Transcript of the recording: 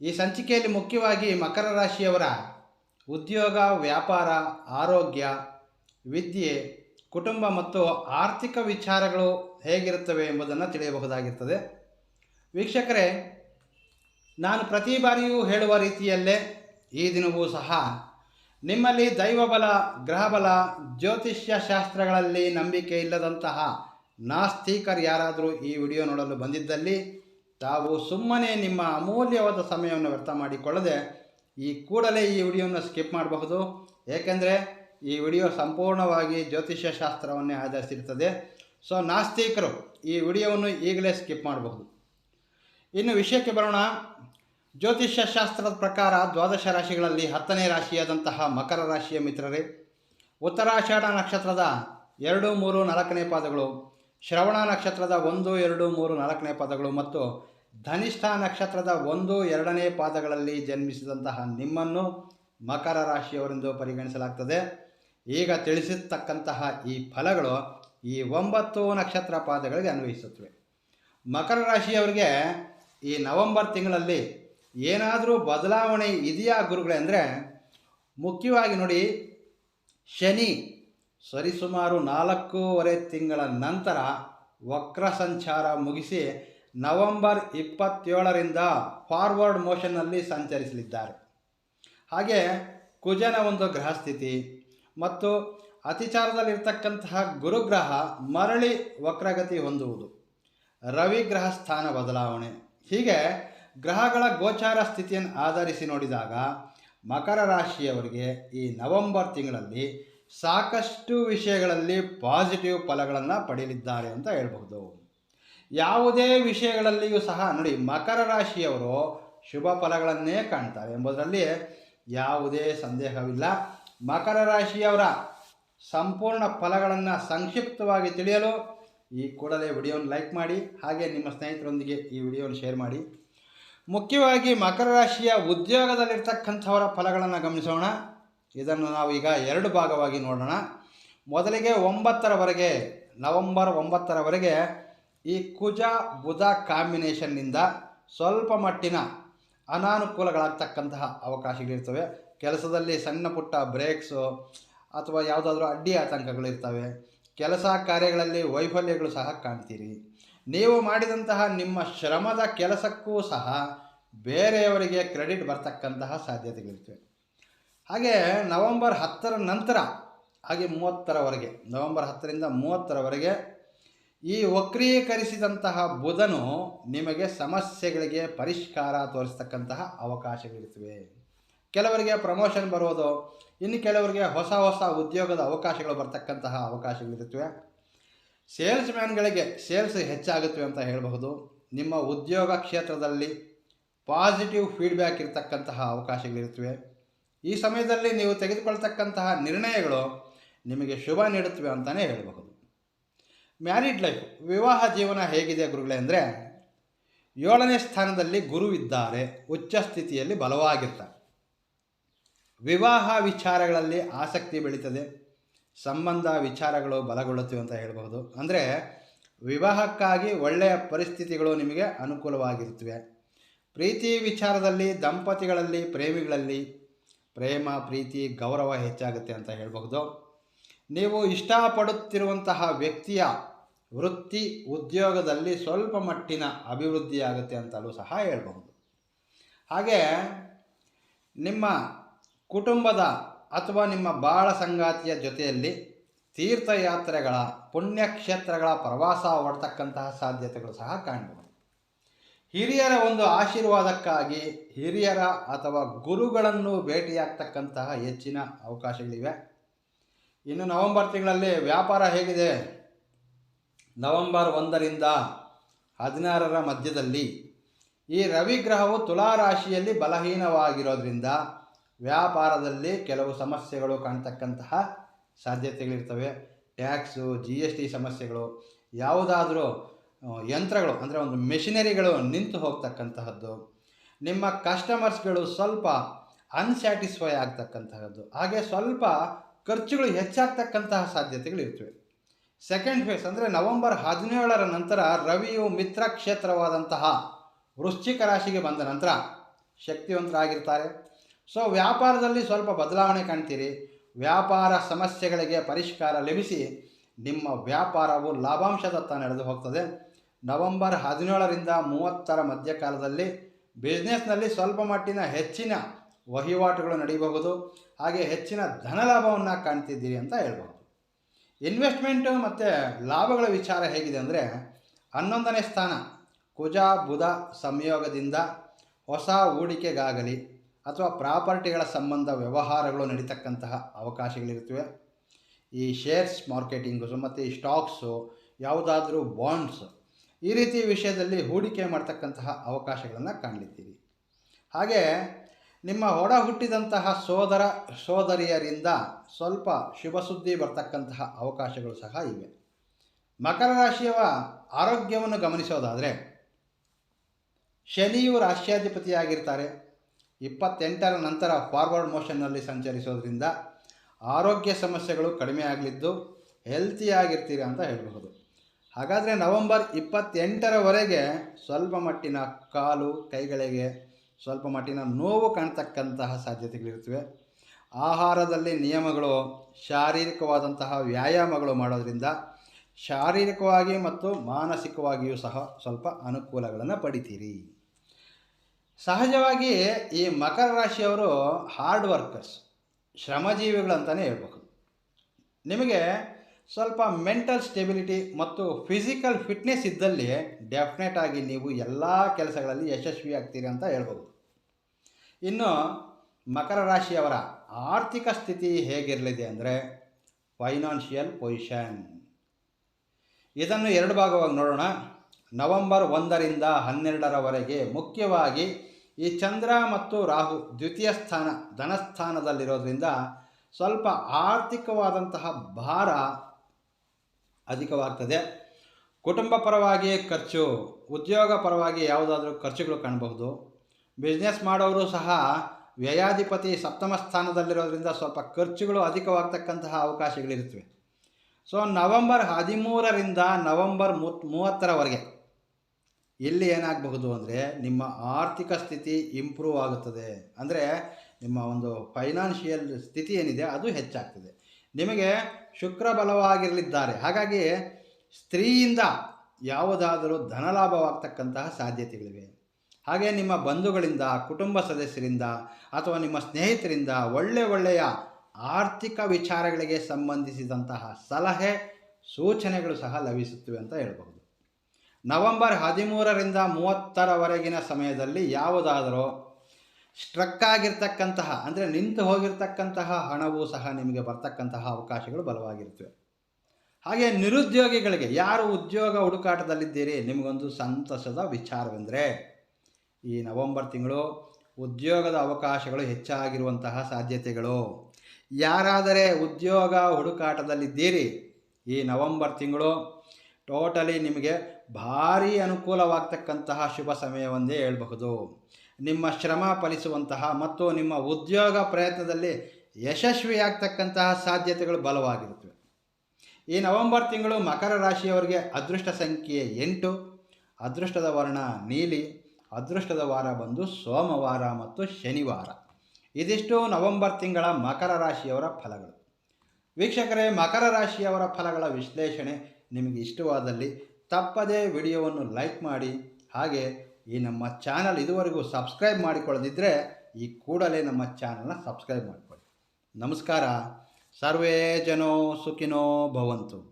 ಈ ಸಂಚಿಕೆಯಲ್ಲಿ ಮುಖ್ಯವಾಗಿ ಮಕರ ರಾಶಿಯವರ ಉದ್ಯೋಗ, ವ್ಯಾಪಾರ, ಆರೋಗ್ಯ, ವಿದ್ಯೆ, ಕುಟುಂಬ ಮತ್ತು ಆರ್ಥಿಕ ವಿಚಾರಗಳು ಹೇಗಿರುತ್ತವೆ ಎಂಬುದನ್ನು ತಿಳಿಯಬಹುದಾಗಿರ್ತದೆ. ವೀಕ್ಷಕರೇ, ನಾನು ಪ್ರತಿ ಬಾರಿಯೂ ಹೇಳುವ ರೀತಿಯಲ್ಲೇ ಈ ದಿನವೂ ಸಹ ನಿಮ್ಮಲ್ಲಿ ದೈವಬಲ, ಗ್ರಹಬಲ, ಜ್ಯೋತಿಷ್ಯ ಶಾಸ್ತ್ರಗಳಲ್ಲಿ ನಂಬಿಕೆ ಇಲ್ಲದಂತಹ ನಾಸ್ತಿಕರು ಯಾರಾದರೂ ಈ ವಿಡಿಯೋ ನೋಡಲು ಬಂದಿದ್ದಲ್ಲಿ ತಾವು ಸುಮ್ಮನೆ ನಿಮ್ಮ ಅಮೂಲ್ಯವಾದ ಸಮಯವನ್ನು ವ್ಯರ್ಥ ಮಾಡಿಕೊಳ್ಳದೆ ಈ ಕೂಡಲೇ ಈ ವಿಡಿಯೋನ ಸ್ಕಿಪ್ ಮಾಡಬಹುದು. ಏಕೆಂದರೆ ಈ ವಿಡಿಯೋ ಸಂಪೂರ್ಣವಾಗಿ ಜ್ಯೋತಿಷ್ಯ ಶಾಸ್ತ್ರವನ್ನೇ ಆಧರಿಸಿರ್ತದೆ ಸೊ ನಾಸ್ತಿಕರು ಈ ವಿಡಿಯೋವನ್ನು ಈಗಲೇ ಸ್ಕಿಪ್ ಮಾಡಬಹುದು. ಇನ್ನು ವಿಷಯಕ್ಕೆ ಬರೋಣ. ಜ್ಯೋತಿಷ್ಯ ಶಾಸ್ತ್ರದ ಪ್ರಕಾರ ದ್ವಾದಶ ರಾಶಿಗಳಲ್ಲಿ ಹತ್ತನೇ ರಾಶಿಯಾದಂತಹ ಮಕರ ರಾಶಿಯ ಮಿತ್ರರೇ ಉತ್ತರಾಷಾಢ ನಕ್ಷತ್ರದ ಎರಡು, ಮೂರು, ನಾಲ್ಕನೇ ಪಾದಗಳು, ಶ್ರವಣ ನಕ್ಷತ್ರದ ಒಂದು, ಎರಡು, ಮೂರು, ನಾಲ್ಕನೇ ಪಾದಗಳು ಮತ್ತು ಧನಿಷ್ಠ ನಕ್ಷತ್ರದ ಒಂದು, ಎರಡನೇ ಪಾದಗಳಲ್ಲಿ ಜನ್ಮಿಸಿದಂತಹ ನಿಮ್ಮನ್ನು ಮಕರ ರಾಶಿಯವರೆಂದು ಪರಿಗಣಿಸಲಾಗ್ತದೆ. ಈಗ ತಿಳಿಸಿರ್ತಕ್ಕಂತಹ ಈ ಫಲಗಳು ಈ ಒಂಬತ್ತು ನಕ್ಷತ್ರ ಪಾದಗಳಿಗೆ ಅನ್ವಯಿಸುತ್ತವೆ. ಮಕರ ರಾಶಿಯವರಿಗೆ ಈ ನವೆಂಬರ್ ತಿಂಗಳಲ್ಲಿ ಏನಾದರೂ ಬದಲಾವಣೆ ಇದೆಯಾ ಗುರುಗಳೇ ಅಂದರೆ, ಮುಖ್ಯವಾಗಿ ನೋಡಿ, ಶನಿ ಸರಿಸುಮಾರು ನಾಲ್ಕೂವರೆ ತಿಂಗಳ ನಂತರ ವಕ್ರ ಸಂಚಾರ ಮುಗಿಸಿ ನವೆಂಬರ್ ಇಪ್ಪತ್ತೇಳರಿಂದ ಫಾರ್ವರ್ಡ್ ಮೋಷನ್ನಲ್ಲಿ ಸಂಚರಿಸಲಿದ್ದಾರೆ. ಹಾಗೆ ಕುಜನ ಒಂದು ಗ್ರಹ ಸ್ಥಿತಿ ಮತ್ತು ಅತಿಚಾರದಲ್ಲಿರ್ತಕ್ಕಂತಹ ಗುರುಗ್ರಹ ಮರಳಿ ವಕ್ರಗತಿ ಹೊಂದುವುದು. ರವಿ ಗ್ರಹ ಸ್ಥಾನ ಬದಲಾವಣೆ. ಹೀಗೆ ಗ್ರಹಗಳ ಗೋಚಾರ ಸ್ಥಿತಿಯನ್ನು ಆಧರಿಸಿ ನೋಡಿದಾಗ ಮಕರ ರಾಶಿಯವರಿಗೆ ಈ ನವೆಂಬರ್ ತಿಂಗಳಲ್ಲಿ ಸಾಕಷ್ಟು ವಿಷಯಗಳಲ್ಲಿ ಪಾಸಿಟಿವ್ ಫಲಗಳನ್ನು ಪಡೆಯಲಿದ್ದಾರೆ ಅಂತ ಹೇಳ್ಬಹುದು. ಯಾವುದೇ ವಿಷಯಗಳಲ್ಲಿಯೂ ಸಹ, ನೋಡಿ, ಮಕರ ರಾಶಿಯವರು ಶುಭ ಫಲಗಳನ್ನೇ ಕಾಣ್ತಾರೆ ಎಂಬುದರಲ್ಲಿ ಯಾವುದೇ ಸಂದೇಹವಿಲ್ಲ. ಮಕರ ರಾಶಿಯವರ ಸಂಪೂರ್ಣ ಫಲಗಳನ್ನು ಸಂಕ್ಷಿಪ್ತವಾಗಿ ತಿಳಿಯಲು ಈ ಕೂಡಲೇ ವಿಡಿಯೋನ ಲೈಕ್ ಮಾಡಿ, ಹಾಗೆ ನಿಮ್ಮ ಸ್ನೇಹಿತರೊಂದಿಗೆ ಈ ವಿಡಿಯೋನ ಶೇರ್ ಮಾಡಿ. ಮುಖ್ಯವಾಗಿ ಮಕರ ರಾಶಿಯ ಉದ್ಯೋಗದಲ್ಲಿರ್ತಕ್ಕಂಥವರ ಫಲಗಳನ್ನು ಗಮನಿಸೋಣ. ಇದನ್ನು ನಾವು ಈಗ ಎರಡು ಭಾಗವಾಗಿ ನೋಡೋಣ. ಮೊದಲಿಗೆ ಒಂಬತ್ತರವರೆಗೆ, ನವಂಬರ್ ಒಂಬತ್ತರವರೆಗೆ ಈ ಕುಜ ಬುಧ ಕಾಂಬಿನೇಷನ್ನಿಂದ ಸ್ವಲ್ಪ ಮಟ್ಟಿನ ಅನಾನುಕೂಲಗಳಾಗ್ತಕ್ಕಂತಹ ಅವಕಾಶಗಳಿರ್ತವೆ. ಕೆಲಸದಲ್ಲಿ ಸಣ್ಣ ಪುಟ್ಟ ಬ್ರೇಕ್ಸು ಅಥವಾ ಯಾವುದಾದ್ರೂ ಅಡ್ಡಿ ಆತಂಕಗಳಿರ್ತವೆ ಕೆಲಸ ಕಾರ್ಯಗಳಲ್ಲಿ ವೈಫಲ್ಯಗಳು ಸಹ ಕಾಣ್ತೀರಿ. ನೀವು ಮಾಡಿದಂತಹ ನಿಮ್ಮ ಶ್ರಮದ ಕೆಲಸಕ್ಕೂ ಸಹ ಬೇರೆಯವರಿಗೆ ಕ್ರೆಡಿಟ್ ಬರ್ತಕ್ಕಂತಹ ಸಾಧ್ಯತೆಗಳಿರ್ತವೆ. ಹಾಗೆ ನವಂಬರ್ ಹತ್ತರ ನಂತರ, ಹಾಗೆ ಮೂವತ್ತರವರೆಗೆ ನವಂಬರ್ ಹತ್ತರಿಂದ ಮೂವತ್ತರವರೆಗೆ ಈ ವಕ್ರೀಕರಿಸಿದಂತಹ ಬುಧನು ನಿಮಗೆ ಸಮಸ್ಯೆಗಳಿಗೆ ಪರಿಷ್ಕಾರ ತೋರಿಸ್ತಕ್ಕಂತಹ ಅವಕಾಶಗಳಿರ್ತವೆ ಕೆಲವರಿಗೆ ಪ್ರಮೋಷನ್ ಬರೋದು ಇನ್ನು ಕೆಲವರಿಗೆ ಹೊಸ ಹೊಸ ಉದ್ಯೋಗದ ಅವಕಾಶಗಳು ಬರ್ತಕ್ಕಂತಹ ಅವಕಾಶಗಳಿರುತ್ತವೆ. ಸೇಲ್ಸ್ ಮ್ಯಾನ್ಗಳಿಗೆ ಸೇಲ್ಸ್ ಹೆಚ್ಚಾಗುತ್ತವೆ ಅಂತ ಹೇಳಬಹುದು. ನಿಮ್ಮ ಉದ್ಯೋಗ ಕ್ಷೇತ್ರದಲ್ಲಿ ಪಾಸಿಟಿವ್ ಫೀಡ್ಬ್ಯಾಕ್ ಇರತಕ್ಕಂತಹ ಅವಕಾಶಗಳಿರುತ್ತವೆ. ಈ ಸಮಯದಲ್ಲಿ ನೀವು ತೆಗೆದುಕೊಳ್ತಕ್ಕಂತಹ ನಿರ್ಣಯಗಳು ನಿಮಗೆ ಶುಭ ನೀಡುತ್ತವೆ ಅಂತಲೇ ಹೇಳಬಹುದು. ಮ್ಯಾರಿಡ್ ಲೈಫ್, ವಿವಾಹ ಜೀವನ ಹೇಗಿದೆ ಗುರುಗಳೇ ಅಂದರೆ, ಏಳನೇ ಸ್ಥಾನದಲ್ಲಿ ಗುರು ಇದ್ದಾರೆ, ಉಚ್ಚ ಸ್ಥಿತಿಯಲ್ಲಿ ಬಲವಾಗಿರ್ತಾರೆ. ವಿವಾಹ ವಿಚಾರಗಳಲ್ಲಿ ಆಸಕ್ತಿ ಬೆಳೀತದೆ, ಸಂಬಂಧ ವಿಚಾರಗಳು ಬಲಗೊಳ್ಳುತ್ತವೆ ಅಂತ ಹೇಳಬಹುದು. ಅಂದರೆ, ವಿವಾಹಕ್ಕಾಗಿ ಒಳ್ಳೆಯ ಪರಿಸ್ಥಿತಿಗಳು ನಿಮಗೆ ಅನುಕೂಲವಾಗಿರುತ್ತವೆ. ಪ್ರೀತಿ ವಿಚಾರದಲ್ಲಿ, ದಂಪತಿಗಳಲ್ಲಿ, ಪ್ರೇಮಿಗಳಲ್ಲಿ ಪ್ರೇಮ, ಪ್ರೀತಿ, ಗೌರವ ಹೆಚ್ಚಾಗುತ್ತೆ ಅಂತ ಹೇಳಬಹುದು. ನೀವು ಇಷ್ಟಪಡುತ್ತಿರುವಂತಹ ವ್ಯಕ್ತಿಯ ವೃತ್ತಿ ಉದ್ಯೋಗದಲ್ಲಿ ಸ್ವಲ್ಪ ಮಟ್ಟಿನ ಅಭಿವೃದ್ಧಿಯಾಗುತ್ತೆ ಅಂತಲೂ ಸಹ ಹೇಳಬಹುದು. ಹಾಗೆ ನಿಮ್ಮ ಕುಟುಂಬದ ಅಥವಾ ನಿಮ್ಮ ಬಾಳ ಸಂಗಾತಿಯ ಜೊತೆಯಲ್ಲಿ ತೀರ್ಥಯಾತ್ರೆಗಳ, ಪುಣ್ಯಕ್ಷೇತ್ರಗಳ ಪ್ರವಾಸ ಹೊರತಕ್ಕಂತಹ ಸಾಧ್ಯತೆಗಳು ಸಹ ಕಾಣಬಹುದು ಹಿರಿಯರ ಒಂದು ಆಶೀರ್ವಾದಕ್ಕಾಗಿ ಹಿರಿಯರ ಅಥವಾ ಗುರುಗಳನ್ನು ಭೇಟಿಯಾಗ್ತಕ್ಕಂತಹ ಹೆಚ್ಚಿನ ಅವಕಾಶಗಳಿವೆ. ಇನ್ನು ನವೆಂಬರ್ ತಿಂಗಳಲ್ಲಿ ವ್ಯಾಪಾರ ಹೇಗಿದೆ? ನವೆಂಬರ್ ಒಂದರಿಂದ ಹದಿನಾರರ ಮಧ್ಯದಲ್ಲಿ ಈ ರವಿ ಗ್ರಹವು ತುಲಾ ರಾಶಿಯಲ್ಲಿ ಬಲಹೀನವಾಗಿರೋದ್ರಿಂದ ವ್ಯಾಪಾರದಲ್ಲಿ ಕೆಲವು ಸಮಸ್ಯೆಗಳು ಕಾಣ್ತಕ್ಕಂತಹ ಸಾಧ್ಯತೆಗಳಿರ್ತವೆ. ಟ್ಯಾಕ್ಸು ಜಿ ಎಸ್ ಟಿ ಸಮಸ್ಯೆಗಳು, ಯಾವುದಾದರೂ ಯಂತ್ರಗಳು, ಅಂದರೆ ಒಂದು ಮೆಷಿನರಿಗಳು ನಿಂತು ಹೋಗ್ತಕ್ಕಂತಹದ್ದು. ನಿಮ್ಮ ಕಸ್ಟಮರ್ಸ್ಗಳು ಸ್ವಲ್ಪ ಅನ್ಸ್ಯಾಟಿಸ್ಫೈ ಆಗ್ತಕ್ಕಂತಹದ್ದು. ಹಾಗೆ ಸ್ವಲ್ಪ ಖರ್ಚುಗಳು ಹೆಚ್ಚಾಗ್ತಕ್ಕಂತಹ ಸಾಧ್ಯತೆಗಳಿರ್ತವೆ. ಸೆಕೆಂಡ್ ಫೇಸ್ ಅಂದರೆ ನವೆಂಬರ್ ಹದಿನೇಳರ ನಂತರ ರವಿಯು ಮಿತ್ರ ಕ್ಷೇತ್ರವಾದಂತಹ ವೃಶ್ಚಿಕ ರಾಶಿಗೆ ಬಂದ ನಂತರ ಶಕ್ತಿವಂತರಾಗಿರ್ತಾರೆ. ಸೊ ವ್ಯಾಪಾರದಲ್ಲಿ ಸ್ವಲ್ಪ ಬದಲಾವಣೆ ಕಾಣ್ತೀರಿ. ವ್ಯಾಪಾರ ಸಮಸ್ಯೆಗಳಿಗೆ ಪರಿಷ್ಕಾರ ಲಭಿಸಿ ನಿಮ್ಮ ವ್ಯಾಪಾರವು ಲಾಭಾಂಶದತ್ತ ನಡೆದು ಹೋಗ್ತದೆ. ನವೆಂಬರ್ ಹದಿನೇಳರಿಂದ ಮೂವತ್ತರ ಮಧ್ಯಕಾಲದಲ್ಲಿ ಬಿಸ್ನೆಸ್ನಲ್ಲಿ ಸ್ವಲ್ಪ ಮಟ್ಟಿನ ಹೆಚ್ಚಿನ ವಹಿವಾಟುಗಳು ನಡೆಯಬಹುದು ಹಾಗೆ ಹೆಚ್ಚಿನ ಧನಲಾಭವನ್ನು ಕಾಣ್ತಿದ್ದೀರಿ ಅಂತ ಹೇಳ್ಬೋದು. ಇನ್ವೆಸ್ಟ್ಮೆಂಟು ಮತ್ತು ಲಾಭಗಳ ವಿಚಾರ ಹೇಗಿದೆ ಅಂದರೆ ಹನ್ನೊಂದನೇ ಸ್ಥಾನ ಕುಜ ಬುಧ ಸಂಯೋಗದಿಂದ ಹೊಸ ಹೂಡಿಕೆಗಾಗಲಿ ಅಥವಾ ಪ್ರಾಪರ್ಟಿಗಳ ಸಂಬಂಧ ವ್ಯವಹಾರಗಳು ನಡೀತಕ್ಕಂತಹ ಅವಕಾಶಗಳಿರುತ್ತವೆ. ಈ ಶೇರ್ಸ್ ಮಾರ್ಕೆಟಿಂಗು ಮತ್ತು ಈ ಸ್ಟಾಕ್ಸು ಯಾವುದಾದ್ರೂ ಬಾಂಡ್ಸ್ ಈ ರೀತಿ ವಿಷಯದಲ್ಲಿ ಹೂಡಿಕೆ ಮಾಡ್ತಕ್ಕಂತಹ ಅವಕಾಶಗಳನ್ನು ಕಾಣಲಿದ್ದೀರಿ ಹಾಗೆ ನಿಮ್ಮ ಒಡ ಹುಟ್ಟಿದಂತಹ ಸೋದರ, ಸೋದರಿಯರಿಂದ ಸ್ವಲ್ಪ ಶುಭ ಸುದ್ದಿ ಬರ್ತಕ್ಕಂತಹ ಅವಕಾಶಗಳು ಸಹ ಇವೆ. ಮಕರ ರಾಶಿಯವ ಆರೋಗ್ಯವನ್ನು ಗಮನಿಸೋದಾದರೆ, ಶನಿಯು ರಾಶ್ಯಾಧಿಪತಿಯಾಗಿರ್ತಾರೆ ಇಪ್ಪತ್ತೆಂಟರ ನಂತರ ಫಾರ್ವರ್ಡ್ ಮೋಷನ್ನಲ್ಲಿ ಸಂಚರಿಸೋದ್ರಿಂದ ಆರೋಗ್ಯ ಸಮಸ್ಯೆಗಳು ಕಡಿಮೆ ಆಗಲಿದ್ದು ಹೆಲ್ತಿಯಾಗಿರ್ತೀರಿ ಅಂತ ಹೇಳಬಹುದು. ಹಾಗಾದರೆ ನವೆಂಬರ್ ಇಪ್ಪತ್ತೆಂಟರವರೆಗೆ ಸ್ವಲ್ಪ ಮಟ್ಟಿನ ಕಾಲು, ಕೈಗಳಿಗೆ ಸ್ವಲ್ಪ ಮಟ್ಟಿನ ನೋವು ಕಾಣ್ತಕ್ಕಂತಹ ಸಾಧ್ಯತೆಗಳಿರ್ತವೆ ಆಹಾರದಲ್ಲಿ ನಿಯಮಗಳು, ಶಾರೀರಿಕವಾದಂತಹ ವ್ಯಾಯಾಮಗಳು ಮಾಡೋದರಿಂದ ಶಾರೀರಿಕವಾಗಿ ಮತ್ತು ಮಾನಸಿಕವಾಗಿಯೂ ಸಹ ಸ್ವಲ್ಪ ಅನುಕೂಲಗಳನ್ನು ಪಡಿತೀರಿ. ಸಹಜವಾಗಿ ಈ ಮಕರ ರಾಶಿಯವರು ಹಾರ್ಡ್ ವರ್ಕರ್ಸ್ ಶ್ರಮಜೀವಿಗಳು ಅಂತಲೇ ಹೇಳ್ಬಹುದು ನಿಮಗೆ ಸ್ವಲ್ಪ ಮೆಂಟಲ್ ಸ್ಟೆಬಿಲಿಟಿ ಮತ್ತು ಫಿಸಿಕಲ್ ಫಿಟ್ನೆಸ್ ಇದ್ದಲ್ಲಿ ಡೆಫಿನೆಟ್ ಆಗಿ ನೀವು ಎಲ್ಲ ಕೆಲಸಗಳಲ್ಲಿ ಯಶಸ್ವಿ ಆಗ್ತೀರಿ ಅಂತ ಹೇಳ್ಬೋದು. ಇನ್ನು ಮಕರ ರಾಶಿಯವರ ಆರ್ಥಿಕ ಸ್ಥಿತಿ ಹೇಗಿರಲಿದೆ ಅಂದರೆ ಫೈನಾನ್ಷಿಯಲ್ ಪೊಸಿಷನ್ ಇದನ್ನು ಎರಡು ಭಾಗವಾಗಿ ನೋಡೋಣ. ನವೆಂಬರ್ ಒಂದರಿಂದ ಹನ್ನೆರಡರವರೆಗೆ ಮುಖ್ಯವಾಗಿ ಈ ಚಂದ್ರ ಮತ್ತು ರಾಹು ದ್ವಿತೀಯ ಸ್ಥಾನ, ಧನಸ್ಥಾನದಲ್ಲಿರೋದ್ರಿಂದ ಸ್ವಲ್ಪ ಆರ್ಥಿಕವಾದಂತಹ ಭಾರ ಅಧಿಕವಾಗ್ತದೆ. ಕುಟುಂಬ ಪರವಾಗಿ ಖರ್ಚು, ಉದ್ಯೋಗ ಪರವಾಗಿ ಯಾವುದಾದ್ರೂ ಖರ್ಚುಗಳು ಕಾಣಬಹುದು. ಬಿಸ್ನೆಸ್ ಮಾಡೋರು ಸಹ ವ್ಯಯಾಧಿಪತಿ ಸಪ್ತಮ ಸ್ಥಾನದಲ್ಲಿರೋದ್ರಿಂದ ಸ್ವಲ್ಪ ಖರ್ಚುಗಳು ಅಧಿಕವಾಗ್ತಕ್ಕಂತಹ ಅವಕಾಶಗಳಿರುತ್ತವೆ. ಸೊ ನವೆಂಬರ್ ಹದಿಮೂರರಿಂದ ನವೆಂಬರ್ ಮೂತ್ ಮೂವತ್ತರವರೆಗೆ ಇಲ್ಲಿ ಏನಾಗಬಹುದು ಅಂದರೆ ನಿಮ್ಮ ಆರ್ಥಿಕ ಸ್ಥಿತಿ ಇಂಪ್ರೂವ್ ಆಗುತ್ತದೆ. ಅಂದರೆ ನಿಮ್ಮ ಒಂದು ಫೈನಾನ್ಷಿಯಲ್ ಸ್ಥಿತಿ ಏನಿದೆ ಅದು ಹೆಚ್ಚಾಗ್ತದೆ. ನಿಮಗೆ ಶುಕ್ರ ಬಲವಾಗಿರಲಿದ್ದಾರೆ ಹಾಗಾಗಿ ಸ್ತ್ರೀಯಿಂದ ಯಾವುದಾದರೂ ಧನಲಾಭವಾಗ್ತಕ್ಕಂತಹ ಸಾಧ್ಯತೆಗಳಿವೆ. ಹಾಗೆ ನಿಮ್ಮ ಬಂಧುಗಳಿಂದ, ಕುಟುಂಬ ಸದಸ್ಯರಿಂದ ಅಥವಾ ನಿಮ್ಮ ಸ್ನೇಹಿತರಿಂದ ಒಳ್ಳೆ ಒಳ್ಳೆಯ ಆರ್ಥಿಕ ವಿಚಾರಗಳಿಗೆ ಸಂಬಂಧಿಸಿದಂತಹ ಸಲಹೆ, ಸೂಚನೆಗಳು ಸಹ ಲಭಿಸುತ್ತವೆ ಅಂತ ಹೇಳಬಹುದು. ನವೆಂಬರ್ ಹದಿಮೂರರಿಂದ ಮೂವತ್ತರವರೆಗಿನ ಸಮಯದಲ್ಲಿ ಯಾವುದಾದರೂ ಸ್ಟ್ರಕ್ ಆಗಿರ್ತಕ್ಕಂತಹ, ಅಂದರೆ ನಿಂತು ಹೋಗಿರ್ತಕ್ಕಂತಹ ಹಣವೂ ಸಹ ನಿಮಗೆ ಬರ್ತಕ್ಕಂತಹ ಅವಕಾಶಗಳು ಬಲವಾಗಿರ್ತವೆ ಹಾಗೆ ನಿರುದ್ಯೋಗಿಗಳಿಗೆ, ಯಾರು ಉದ್ಯೋಗ ಹುಡುಕಾಟದಲ್ಲಿದ್ದೀರಿ, ನಿಮಗೊಂದು ಸಂತಸದ ವಿಚಾರವೆಂದರೆ, ಈ ನವೆಂಬರ್ ತಿಂಗಳು ಉದ್ಯೋಗದ ಅವಕಾಶಗಳು ಹೆಚ್ಚಾಗಿರುವಂತಹ ಸಾಧ್ಯತೆಗಳು. ಯಾರಾದರೆ ಉದ್ಯೋಗ ಹುಡುಕಾಟದಲ್ಲಿದ್ದೀರಿ, ಈ ನವೆಂಬರ್ ತಿಂಗಳು ಟೋಟಲಿ ನಿಮಗೆ ಭಾರೀ ಅನುಕೂಲವಾಗ್ತಕ್ಕಂತಹ ಶುಭ ಸಮಯವೊಂದೇ ಹೇಳಬಹುದು. ನಿಮ್ಮ ಶ್ರಮ ಫಲಿಸುವಂತಹ ಮತ್ತು ನಿಮ್ಮ ಉದ್ಯೋಗ ಪ್ರಯತ್ನದಲ್ಲಿ ಯಶಸ್ವಿಯಾಗ್ತಕ್ಕಂತಹ ಸಾಧ್ಯತೆಗಳು ಬಲವಾಗಿರುತ್ತವೆ. ಈ ನವೆಂಬರ್ ತಿಂಗಳು ಮಕರ ರಾಶಿಯವರಿಗೆ ಅದೃಷ್ಟ ಸಂಖ್ಯೆ ಎಂಟು, ಅದೃಷ್ಟದ ವರ್ಣ ನೀಲಿ, ಅದೃಷ್ಟದ ವಾರ ಬಂದು ಸೋಮವಾರ ಮತ್ತು ಶನಿವಾರ. ಇದಿಷ್ಟು ನವೆಂಬರ್ ತಿಂಗಳ ಮಕರ ರಾಶಿಯವರ ಫಲಗಳು. ವೀಕ್ಷಕರೇ, ಮಕರ ರಾಶಿಯವರ ಫಲಗಳ ವಿಶ್ಲೇಷಣೆ ನಿಮಗೆ ಇಷ್ಟವಾದಲ್ಲಿ ತಪ್ಪದೇ ವಿಡಿಯೋವನ್ನು ಲೈಕ್ ಮಾಡಿ, ಹಾಗೆ ಈ ನಮ್ಮ ಚಾನಲ್ ಇದುವರೆಗೂ ಸಬ್ಸ್ಕ್ರೈಬ್ ಮಾಡಿಕೊಳ್ಳದಿದ್ದರೆ ಈ ಕೂಡಲೇ ನಮ್ಮ ಚಾನಲ್ನ ಸಬ್ಸ್ಕ್ರೈಬ್ ಮಾಡಿಕೊಳ್ಳಿ. ನಮಸ್ಕಾರ. ಸರ್ವೇ ಜನೋ ಸುಖಿನೋ ಭವಂತು.